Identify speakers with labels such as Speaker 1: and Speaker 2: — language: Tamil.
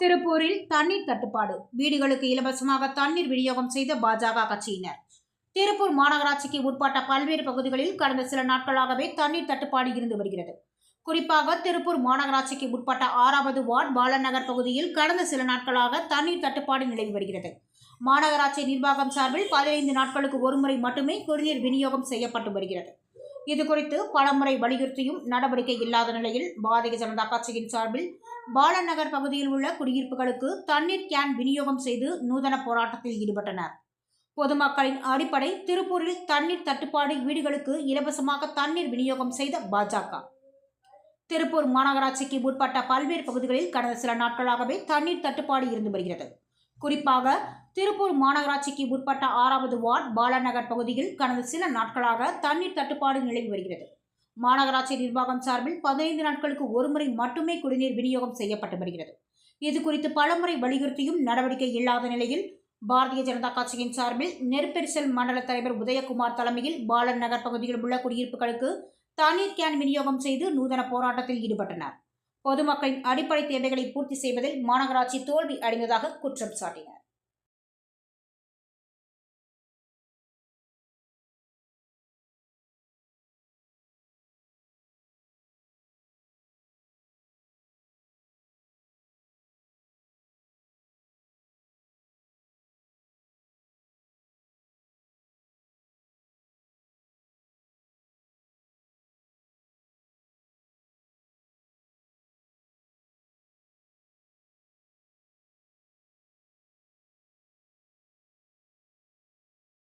Speaker 1: திருப்பூரில் தண்ணீர் தட்டுப்பாடு. வீடுகளுக்கு இலவசமாக தண்ணீர் விநியோகம் செய்த பாஜக கட்சியினர். திருப்பூர் மாநகராட்சிக்கு உட்பட்ட பல்வேறு பகுதிகளில் கடந்த சில நாட்களாகவே தண்ணீர் தட்டுப்பாடு இருந்து வருகிறது. குறிப்பாக திருப்பூர் மாநகராட்சிக்கு உட்பட்ட ஆறாவது வார்டு பாலநகர் பகுதியில் கடந்த சில நாட்களாக தண்ணீர் தட்டுப்பாடு நிலவி வருகிறது. மாநகராட்சி நிர்வாகம் சார்பில் பதினைந்து நாட்களுக்கு ஒருமுறை மட்டுமே குடிநீர் விநியோகம் செய்யப்பட்டு வருகிறது. இதுகுறித்து பலமுறை வலியுறுத்தியும் நடவடிக்கை இல்லாத நிலையில் பாரதிய ஜனதா கட்சியின் சார்பில் பாலநகர் பகுதியில் உள்ள குடியிருப்புகளுக்கு தண்ணீர் கேன் விநியோகம் செய்து நூதன போராட்டத்தில் ஈடுபட்டனர். பொதுமக்களின் அடிப்படை திருப்பூரில் தண்ணீர் தட்டுப்பாடு வீடுகளுக்கு இலவசமாக தண்ணீர் விநியோகம் செய்த பாஜக. திருப்பூர் மாநகராட்சிக்கு உட்பட்ட பல்வேறு பகுதிகளில் கடந்த சில நாட்களாகவே தண்ணீர் தட்டுப்பாடு இருந்து வருகிறது. குறிப்பாக திருப்பூர் மாநகராட்சிக்கு உட்பட்ட ஆறாவது வார்டு பாலநகர் பகுதியில் கடந்த சில நாட்களாக தண்ணீர் தட்டுப்பாடு நிலவி வருகிறது. மாநகராட்சி நிர்வாகம் சார்பில் பதினைந்து நாட்களுக்கு ஒருமுறை மட்டுமே குடிநீர் விநியோகம் செய்யப்பட்டு வருகிறது. இது குறித்து பலமுறை வலியுறுத்தியும் நடவடிக்கை இல்லாத நிலையில் பாரதிய ஜனதா கட்சியின் சார்பில் நெற்பெரிசல் மண்டல தலைவர் உதயகுமார் தலைமையில் பாலன் நகர் பகுதியில் உள்ள குடியிருப்புகளுக்கு தண்ணீர் கேன் விநியோகம் செய்து நூதன போராட்டத்தில் ஈடுபட்டனர். பொதுமக்களின் அடிப்படை தேவைகளை பூர்த்தி செய்வதில் மாநகராட்சி தோல்வி அடைந்ததாக குற்றம் சாட்டினர்.